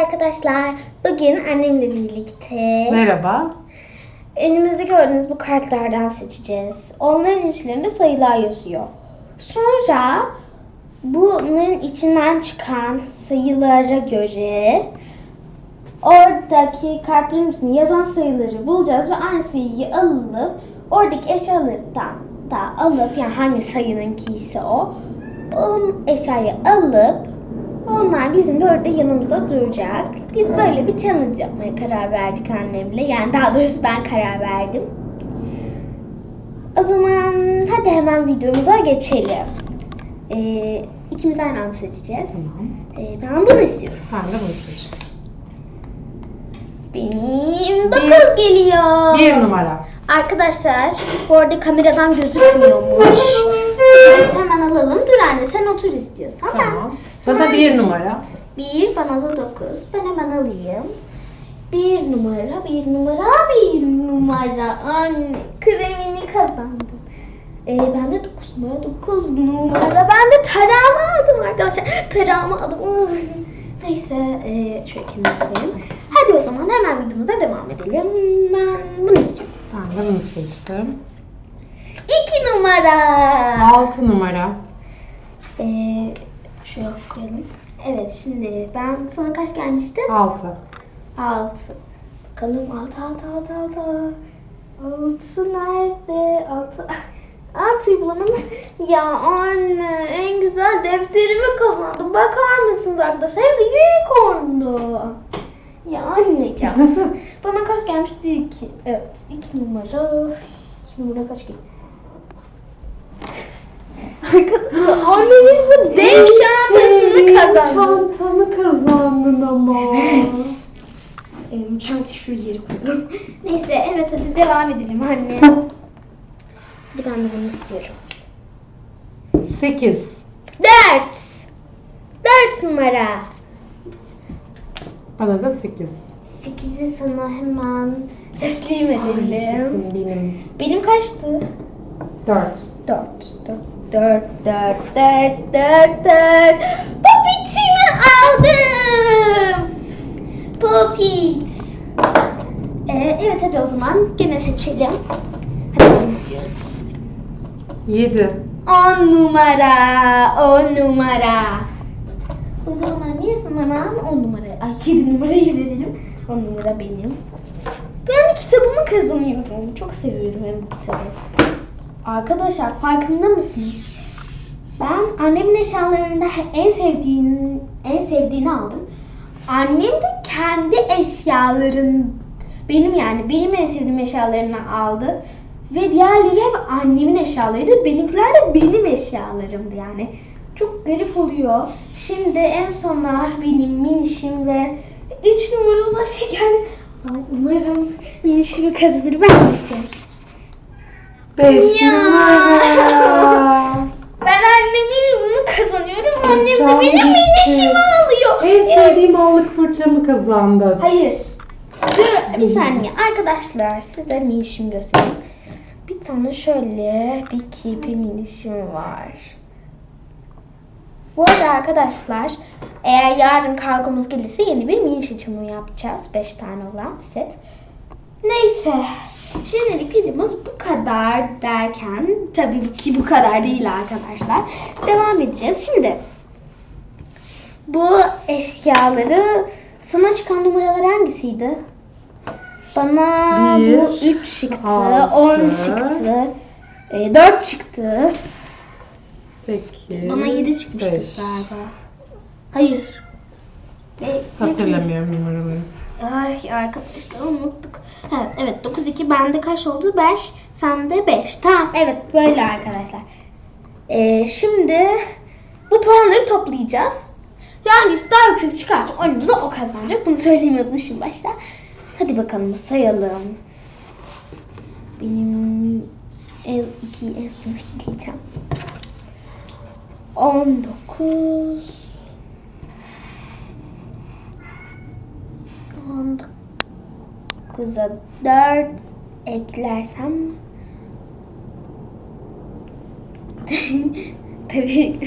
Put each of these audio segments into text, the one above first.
arkadaşlar. Bugün annemle birlikte Merhaba. önümüzde gördüğünüz bu kartlardan seçeceğiz. Onların içlerinde sayılar yazıyor. Sonra bunların içinden çıkan sayılara göre oradaki kartların üstünde yazan sayıları bulacağız ve aynı sayıyı alıp oradaki eşyalardan da alıp yani hangi sayınınki ise o o eşyayı alıp onlar bizim de orada yanımızda duracak. Biz böyle bir challenge yapmaya karar verdik annemle. Yani daha doğrusu ben karar verdim. O zaman hadi hemen videomuza geçelim. Ee, ikimiz aynı anda seçeceğiz. Ee, ben bunu istiyorum. Ben de bunu seçtim. Benim 9 geliyor. Bir numara. Arkadaşlar bu arada kameradan gözükmüyormuş. Biz hemen alalım. Dur anne sen otur istiyorsan. Ben- Tamam. Sana bir numara. Bir bana da dokuz. Ben hemen alayım. Bir numara, bir numara, bir numara. Anne kremini kazandım. Ee, ben de dokuz numara, dokuz numara. Ben de tarağımı aldım arkadaşlar. Tarağımı aldım. Neyse ee, şöyle kenara alayım. Hadi o zaman hemen videomuza devam edelim. Ben bunu istiyorum. Ben de bunu seçtim. İki numara. Altı numara. Ee, şuraya koyalım. Evet şimdi ben sana kaç gelmişti? Altı. Altı. Bakalım altı altı altı altı. Altı nerede? Altı. Altıyı bulamadım. Ya anne en güzel defterimi kazandım. Bakar mısınız arkadaşlar? Hem de unicorn'du. Ya anne ya. Bana kaç gelmişti? İki. Evet. iki numara. İki numara kaç geldi? Annemin bu dev çantasını kazandım. Çantanı kazandın ama. Elim çantayı şu yere koydum. Neyse evet hadi devam edelim anne. Hadi ben de bunu istiyorum. Sekiz. Dört. Dört numara. Bana da sekiz. Sekizi sana hemen teslim edelim. Yaşasın benim. Benim kaçtı? Dört. Dört. Dört. Dört. Dört. Dört. Dört. Dört. Popit'imi aldım. Popit. Ee, evet hadi o zaman gene seçelim. Hadi ben. Yedi. On numara, on numara. O zaman niye sana on numara, ay yedi numarayı verelim. On numara benim. Ben kitabımı kazanıyorum. Çok seviyorum ben bu kitabı. Arkadaşlar farkında mısınız? Ben annemin eşyalarında en sevdiğin en sevdiğini aldım. Annem de kendi eşyaların benim yani benim en sevdiğim eşyalarını aldı. Ve diğerleri hep annemin eşyalarıydı. Benimkiler de benim eşyalarımdı yani. Çok garip oluyor. Şimdi en sona benim minişim ve 3 numara olan şey geldi. Ay, umarım minişimi kazanır. Ben istiyorum. Beş Ya. numara. Ben annemin bunu kazanıyorum. Annem de benim minişimi alıyor. En sevdiğim allık fırçamı kazandın. Hayır. Dur bir saniye. Arkadaşlar size minişimi göstereyim. Bir tane şöyle bir kirpi minişim var. Bu arada arkadaşlar eğer yarın kargomuz gelirse yeni bir miniş açılımı yapacağız. 5 tane olan set. Neyse. Şimdilik videomuz bu kadar derken tabii ki bu kadar değil arkadaşlar. Devam edeceğiz. Şimdi bu eşyaları sana çıkan numaralar hangisiydi? Bana Bir, bu 3 çıktı, altı. 10 çıktı, 4 çıktı. Sekiz. Bana 7 çıkmıştı beş. galiba. Hayır. Ve- Hatırlamıyorum numaraları. Ay arkadaşlar unuttuk. Evet, evet 9 2 bende kaç oldu? 5. Sende 5. Tamam evet böyle arkadaşlar. Ee, şimdi bu puanları toplayacağız. Yani daha yüksek çıkarsa oyunumuza o kazanacak. Bunu söylemeyi unutmuşum başta. Hadi bakalım sayalım. Benim en iki en son diyeceğim. 19 19'a 4 eklersem Tabii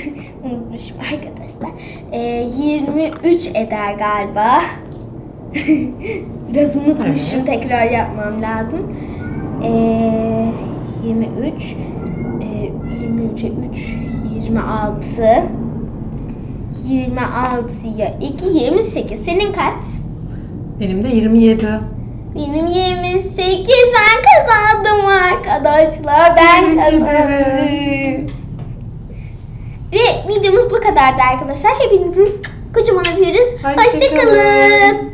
unutmuşum arkadaşlar. Ee, 23 eder galiba. Biraz unutmuşum. Evet. Tekrar yapmam lazım. Ee, 23 ee, 23'e 3 26 26'ya 2 28. Senin kaç? Benim de 27. Benim 28 ben kazandım arkadaşlar. Ben kazandım. Ve videomuz bu kadardı arkadaşlar. Hepinizin kocaman öpüyoruz. Hoşça Hoşçakalın. kalın.